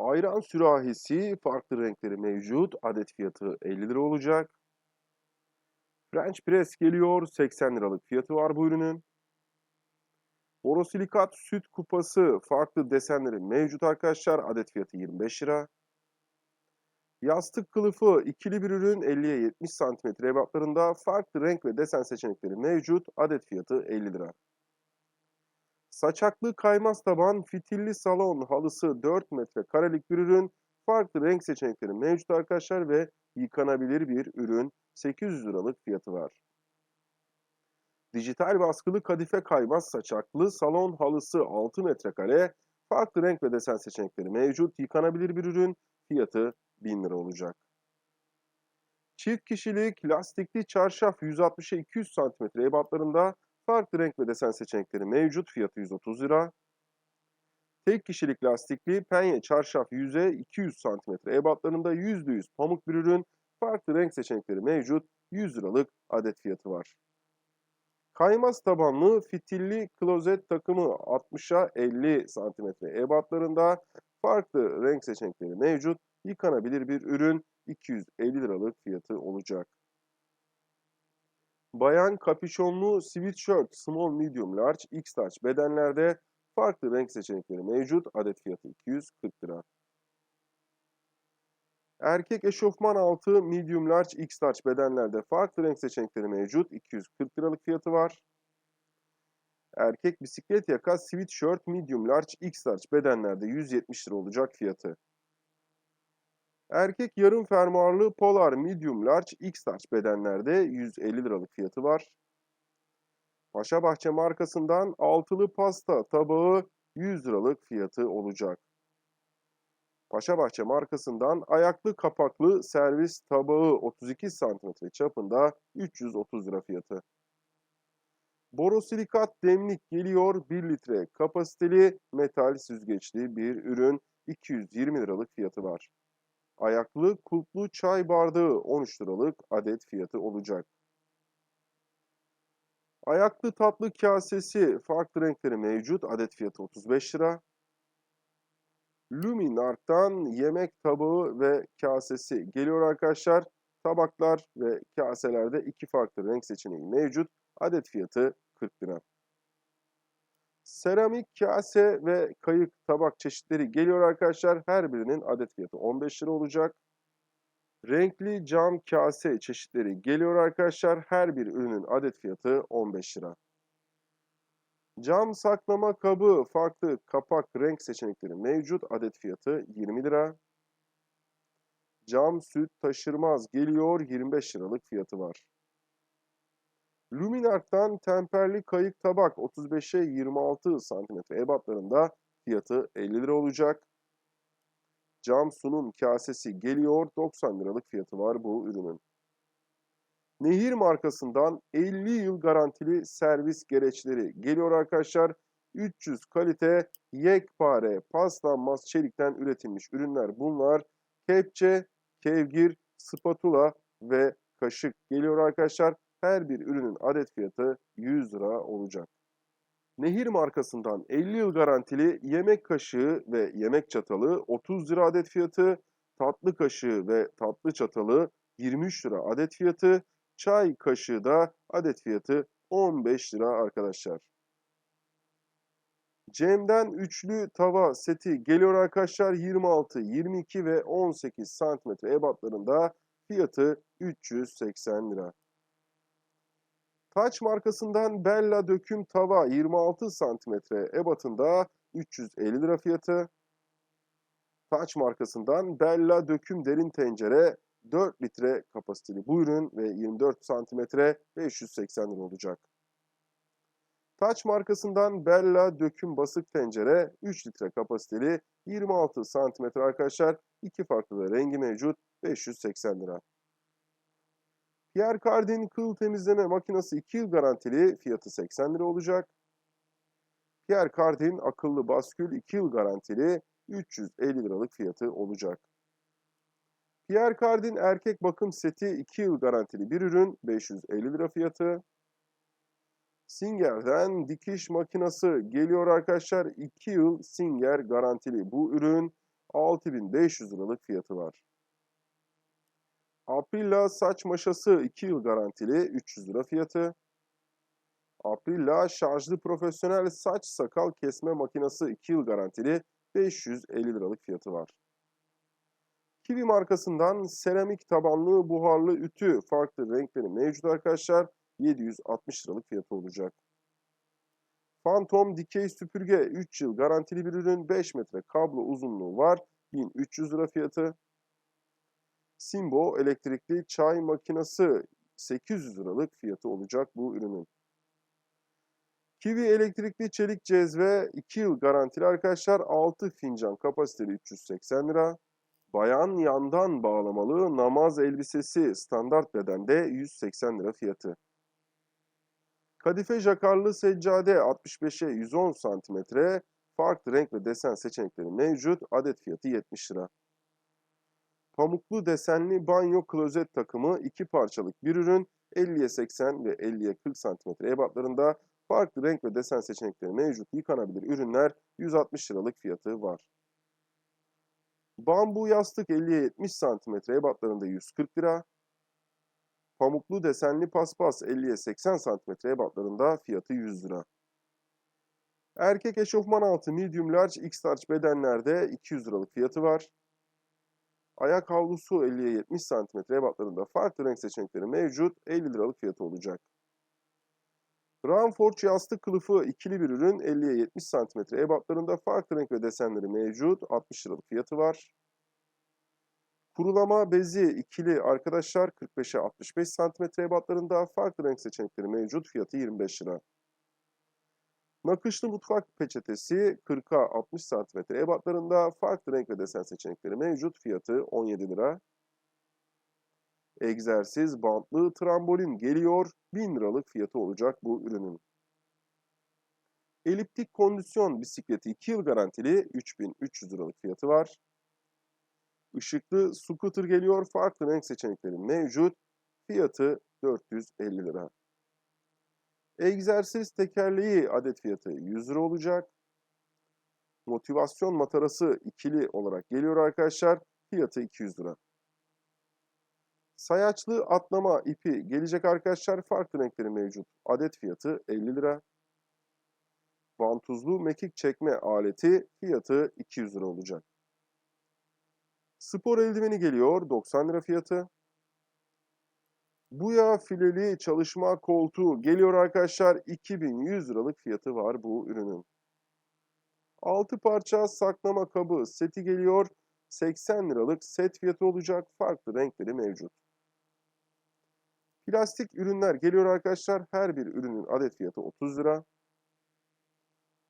Ayran sürahisi farklı renkleri mevcut. Adet fiyatı 50 lira olacak. French press geliyor. 80 liralık fiyatı var bu ürünün. Borosilikat süt kupası farklı desenleri mevcut arkadaşlar. Adet fiyatı 25 lira. Yastık kılıfı ikili bir ürün 50'ye 70 cm ebatlarında farklı renk ve desen seçenekleri mevcut. Adet fiyatı 50 lira. Saçaklı kaymaz taban fitilli salon halısı 4 metre karelik bir ürün. Farklı renk seçenekleri mevcut arkadaşlar ve yıkanabilir bir ürün. 800 liralık fiyatı var. Dijital baskılı kadife kaymaz saçaklı salon halısı 6 metrekare. Farklı renk ve desen seçenekleri mevcut. Yıkanabilir bir ürün. Fiyatı 1000 lira olacak. Çift kişilik lastikli çarşaf 160'a 200 cm ebatlarında farklı renk ve desen seçenekleri mevcut. Fiyatı 130 lira. Tek kişilik lastikli penye çarşaf 100'e 200 cm ebatlarında %100 pamuk bir ürün. Farklı renk seçenekleri mevcut. 100 liralık adet fiyatı var. Kaymaz tabanlı fitilli klozet takımı 60'a 50 cm ebatlarında farklı renk seçenekleri mevcut. Yıkanabilir bir ürün 250 liralık fiyatı olacak. Bayan kapüşonlu sweatshirt small medium large x large bedenlerde farklı renk seçenekleri mevcut. Adet fiyatı 240 lira. Erkek eşofman altı medium large x large bedenlerde farklı renk seçenekleri mevcut. 240 liralık fiyatı var. Erkek bisiklet yaka sweatshirt medium large x large bedenlerde 170 lira olacak fiyatı. Erkek yarım fermuarlı Polar Medium Large X Large bedenlerde 150 liralık fiyatı var. Paşabahçe markasından altılı pasta tabağı 100 liralık fiyatı olacak. Paşabahçe markasından ayaklı kapaklı servis tabağı 32 cm çapında 330 lira fiyatı. Borosilikat demlik geliyor 1 litre kapasiteli metal süzgeçli bir ürün 220 liralık fiyatı var. Ayaklı kulplu çay bardağı 13 liralık adet fiyatı olacak. Ayaklı tatlı kasesi farklı renkleri mevcut. Adet fiyatı 35 lira. Luminark'tan yemek tabağı ve kasesi geliyor arkadaşlar. Tabaklar ve kaselerde iki farklı renk seçeneği mevcut. Adet fiyatı 40 lira. Seramik kase ve kayık tabak çeşitleri geliyor arkadaşlar. Her birinin adet fiyatı 15 lira olacak. Renkli cam kase çeşitleri geliyor arkadaşlar. Her bir ürünün adet fiyatı 15 lira. Cam saklama kabı farklı kapak renk seçenekleri mevcut. Adet fiyatı 20 lira. Cam süt taşırmaz geliyor. 25 liralık fiyatı var. Luminark'tan temperli kayık tabak 35'e 26 cm ebatlarında fiyatı 50 lira olacak. Cam sunum kasesi geliyor 90 liralık fiyatı var bu ürünün. Nehir markasından 50 yıl garantili servis gereçleri geliyor arkadaşlar. 300 kalite yekpare paslanmaz çelikten üretilmiş ürünler bunlar. Kepçe, kevgir, spatula ve kaşık geliyor arkadaşlar. Her bir ürünün adet fiyatı 100 lira olacak. Nehir markasından 50 yıl garantili yemek kaşığı ve yemek çatalı 30 lira adet fiyatı, tatlı kaşığı ve tatlı çatalı 23 lira adet fiyatı, çay kaşığı da adet fiyatı 15 lira arkadaşlar. Cem'den üçlü tava seti geliyor arkadaşlar 26, 22 ve 18 cm ebatlarında fiyatı 380 lira. Taç markasından Bella döküm tava 26 cm ebatında 350 lira fiyatı. Taç markasından Bella döküm derin tencere 4 litre kapasiteli bu ürün ve 24 cm 580 lira olacak. Taç markasından Bella döküm basık tencere 3 litre kapasiteli 26 santimetre arkadaşlar. İki farklı rengi mevcut 580 lira. Pierre Cardin kıl temizleme makinesi 2 yıl garantili fiyatı 80 lira olacak. Pierre Cardin akıllı baskül 2 yıl garantili 350 liralık fiyatı olacak. Pierre Cardin erkek bakım seti 2 yıl garantili bir ürün 550 lira fiyatı. Singer'den dikiş makinesi geliyor arkadaşlar. 2 yıl Singer garantili bu ürün 6500 liralık fiyatı var. Aprilla saç maşası 2 yıl garantili 300 lira fiyatı. Aprilla şarjlı profesyonel saç sakal kesme makinesi 2 yıl garantili 550 liralık fiyatı var. Kiwi markasından seramik tabanlı buharlı ütü farklı renkleri mevcut arkadaşlar. 760 liralık fiyatı olacak. Phantom dikey süpürge 3 yıl garantili bir ürün 5 metre kablo uzunluğu var. 1300 lira fiyatı. Simbo elektrikli çay makinesi 800 liralık fiyatı olacak bu ürünün. Kiwi elektrikli çelik cezve 2 yıl garantili arkadaşlar 6 fincan kapasiteli 380 lira. Bayan yandan bağlamalı namaz elbisesi standart bedende 180 lira fiyatı. Kadife jakarlı seccade 65'e 110 cm, farklı renk ve desen seçenekleri mevcut, adet fiyatı 70 lira. Pamuklu desenli banyo klozet takımı iki parçalık bir ürün, 50'ye 80 ve 50'ye 40 cm ebatlarında farklı renk ve desen seçenekleri mevcut yıkanabilir ürünler 160 liralık fiyatı var. Bambu yastık 50'ye 70 cm ebatlarında 140 lira. Pamuklu desenli paspas 50'ye 80 cm ebatlarında fiyatı 100 lira. Erkek eşofman altı medium large x large bedenlerde 200 liralık fiyatı var. Ayak havlusu 50'ye 70 cm ebatlarında farklı renk seçenekleri mevcut 50 liralık fiyatı olacak. Ramforge yastık kılıfı ikili bir ürün 50'ye 70 cm ebatlarında farklı renk ve desenleri mevcut 60 liralık fiyatı var. Kurulama bezi ikili arkadaşlar 45'e 65 cm ebatlarında farklı renk seçenekleri mevcut fiyatı 25 lira. Nakışlı mutfak peçetesi 40'a 60 cm ebatlarında farklı renk ve desen seçenekleri mevcut fiyatı 17 lira. Egzersiz bantlı trambolin geliyor 1000 liralık fiyatı olacak bu ürünün. Eliptik kondisyon bisikleti 2 yıl garantili 3300 liralık fiyatı var. Işıklı scooter geliyor. Farklı renk seçenekleri mevcut. Fiyatı 450 lira. Egzersiz tekerleği adet fiyatı 100 lira olacak. Motivasyon matarası ikili olarak geliyor arkadaşlar. Fiyatı 200 lira. Sayaçlı atlama ipi gelecek arkadaşlar. Farklı renkleri mevcut. Adet fiyatı 50 lira. Vantuzlu mekik çekme aleti fiyatı 200 lira olacak. Spor eldiveni geliyor 90 lira fiyatı. Buya fileli çalışma koltuğu geliyor arkadaşlar 2100 liralık fiyatı var bu ürünün. 6 parça saklama kabı seti geliyor 80 liralık set fiyatı olacak farklı renkleri mevcut. Plastik ürünler geliyor arkadaşlar her bir ürünün adet fiyatı 30 lira.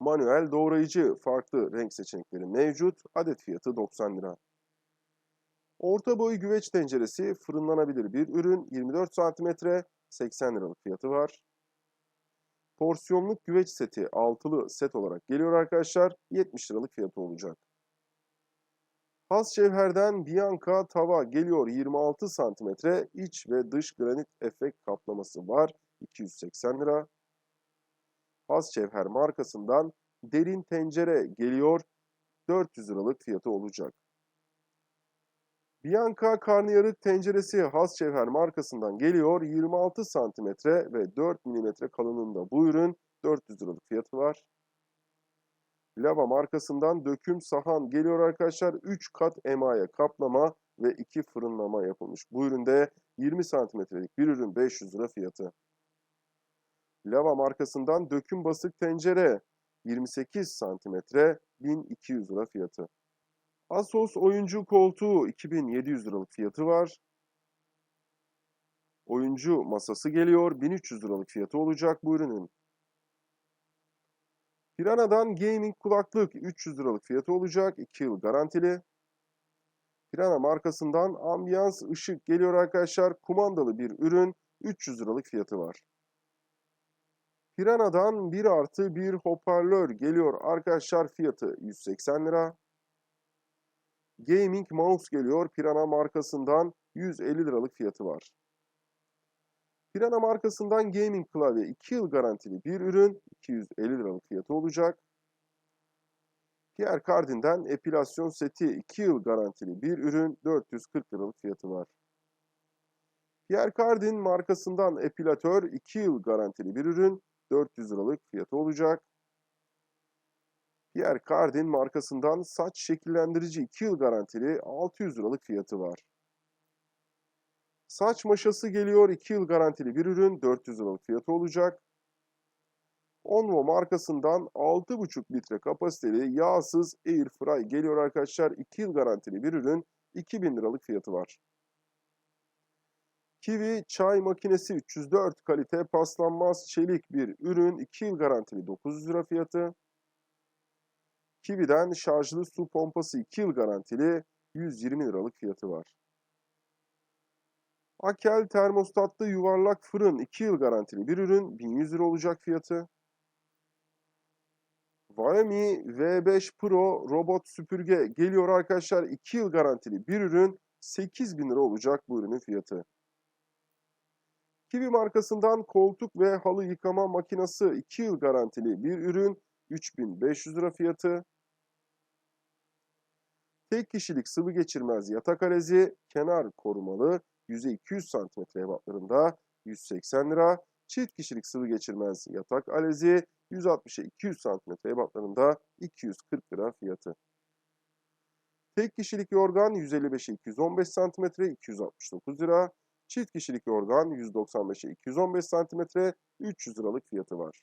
Manuel doğrayıcı farklı renk seçenekleri mevcut adet fiyatı 90 lira. Orta boy güveç tenceresi fırınlanabilir bir ürün 24 cm 80 liralık fiyatı var. Porsiyonluk güveç seti altılı set olarak geliyor arkadaşlar 70 liralık fiyatı olacak. Has Şevher'den Bianca tava geliyor 26 cm iç ve dış granit efekt kaplaması var 280 lira. Has Şevher markasından derin tencere geliyor 400 liralık fiyatı olacak. Bianca karnıyarık tenceresi Has Cevher markasından geliyor. 26 cm ve 4 mm kalınlığında bu ürün 400 liralık fiyatı var. Lava markasından döküm sahan geliyor arkadaşlar. 3 kat emaye kaplama ve 2 fırınlama yapılmış. Bu üründe 20 santimetrelik bir ürün 500 lira fiyatı. Lava markasından döküm basık tencere 28 santimetre 1200 lira fiyatı. Asos oyuncu koltuğu 2700 liralık fiyatı var. Oyuncu masası geliyor. 1300 liralık fiyatı olacak bu ürünün. Piranha'dan gaming kulaklık 300 liralık fiyatı olacak. 2 yıl garantili. Pirana markasından ambiyans ışık geliyor arkadaşlar. Kumandalı bir ürün 300 liralık fiyatı var. Piranha'dan 1 artı bir hoparlör geliyor arkadaşlar. Fiyatı 180 lira. Gaming mouse geliyor. Pirana markasından 150 liralık fiyatı var. Pirana markasından gaming klavye 2 yıl garantili bir ürün 250 liralık fiyatı olacak. Pierre Cardin'den epilasyon seti 2 yıl garantili bir ürün 440 liralık fiyatı var. Pierre Cardin markasından epilatör 2 yıl garantili bir ürün 400 liralık fiyatı olacak. Pierre Cardin markasından saç şekillendirici 2 yıl garantili 600 liralık fiyatı var. Saç maşası geliyor 2 yıl garantili bir ürün 400 liralık fiyatı olacak. Onvo markasından 6,5 litre kapasiteli yağsız air fry geliyor arkadaşlar. 2 yıl garantili bir ürün 2000 liralık fiyatı var. Kiwi çay makinesi 304 kalite paslanmaz çelik bir ürün 2 yıl garantili 900 lira fiyatı. Kiwi'den şarjlı su pompası 2 yıl garantili 120 liralık fiyatı var. Akel termostatlı yuvarlak fırın 2 yıl garantili bir ürün 1100 lira olacak fiyatı. Xiaomi V5 Pro robot süpürge geliyor arkadaşlar 2 yıl garantili bir ürün 8000 lira olacak bu ürünün fiyatı. Kiwi markasından koltuk ve halı yıkama makinesi 2 yıl garantili bir ürün 3500 lira fiyatı. Tek kişilik sıvı geçirmez yatak alezi kenar korumalı yüzey 200 cm ebatlarında 180 lira. Çift kişilik sıvı geçirmez yatak alezi 160'a 200 cm ebatlarında 240 lira fiyatı. Tek kişilik yorgan 155'e 215 cm 269 lira. Çift kişilik yorgan 195'e 215 cm 300 liralık fiyatı var.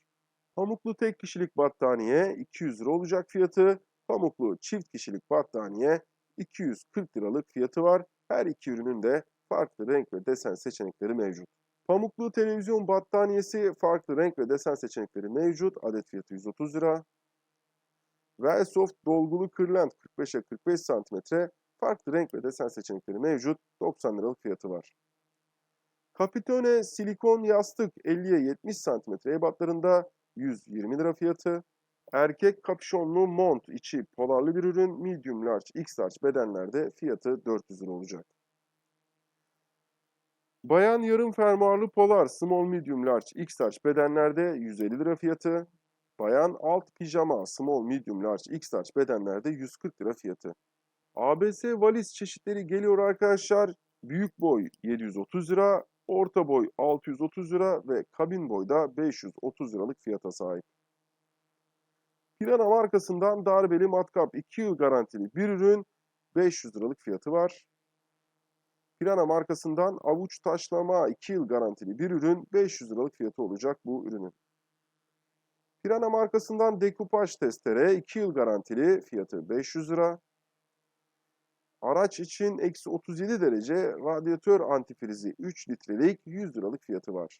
Pamuklu tek kişilik battaniye 200 lira olacak fiyatı. Pamuklu çift kişilik battaniye 240 liralık fiyatı var. Her iki ürünün de farklı renk ve desen seçenekleri mevcut. Pamuklu televizyon battaniyesi farklı renk ve desen seçenekleri mevcut. Adet fiyatı 130 lira. Velsoft dolgulu kırlent 45'e 45 cm farklı renk ve desen seçenekleri mevcut. 90 liralık fiyatı var. Capitone silikon yastık 50'ye 70 cm ebatlarında 120 lira fiyatı. Erkek kapşonlu mont içi polarlı bir ürün medium large x large bedenlerde fiyatı 400 lira olacak. Bayan yarım fermuarlı polar small medium large x large bedenlerde 150 lira fiyatı. Bayan alt pijama small medium large x large bedenlerde 140 lira fiyatı. ABS valiz çeşitleri geliyor arkadaşlar. Büyük boy 730 lira, orta boy 630 lira ve kabin boyda 530 liralık fiyata sahip. Pirana markasından darbeli matkap 2 yıl garantili bir ürün 500 liralık fiyatı var. Pirana markasından avuç taşlama 2 yıl garantili bir ürün 500 liralık fiyatı olacak bu ürünün. Pirana markasından dekupaj testere 2 yıl garantili fiyatı 500 lira. Araç için eksi 37 derece radyatör antifrizi 3 litrelik 100 liralık fiyatı var.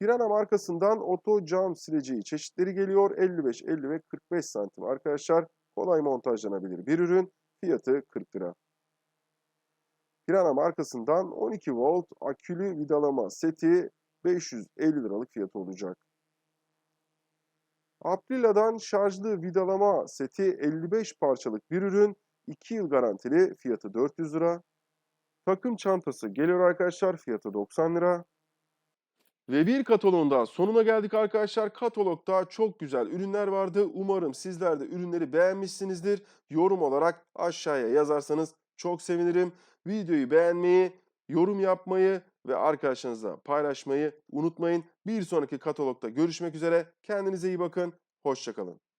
Pirana markasından oto cam sileceği çeşitleri geliyor. 55, 50 ve 45 santim arkadaşlar. Kolay montajlanabilir bir ürün. Fiyatı 40 lira. Pirana markasından 12 volt akülü vidalama seti 550 liralık fiyatı olacak. Aprila'dan şarjlı vidalama seti 55 parçalık bir ürün 2 yıl garantili fiyatı 400 lira. Takım çantası geliyor arkadaşlar fiyatı 90 lira. Ve bir kataloğun sonuna geldik arkadaşlar. Katalogda çok güzel ürünler vardı. Umarım sizler de ürünleri beğenmişsinizdir. Yorum olarak aşağıya yazarsanız çok sevinirim. Videoyu beğenmeyi, yorum yapmayı ve arkadaşlarınızla paylaşmayı unutmayın. Bir sonraki katalogda görüşmek üzere. Kendinize iyi bakın. Hoşçakalın.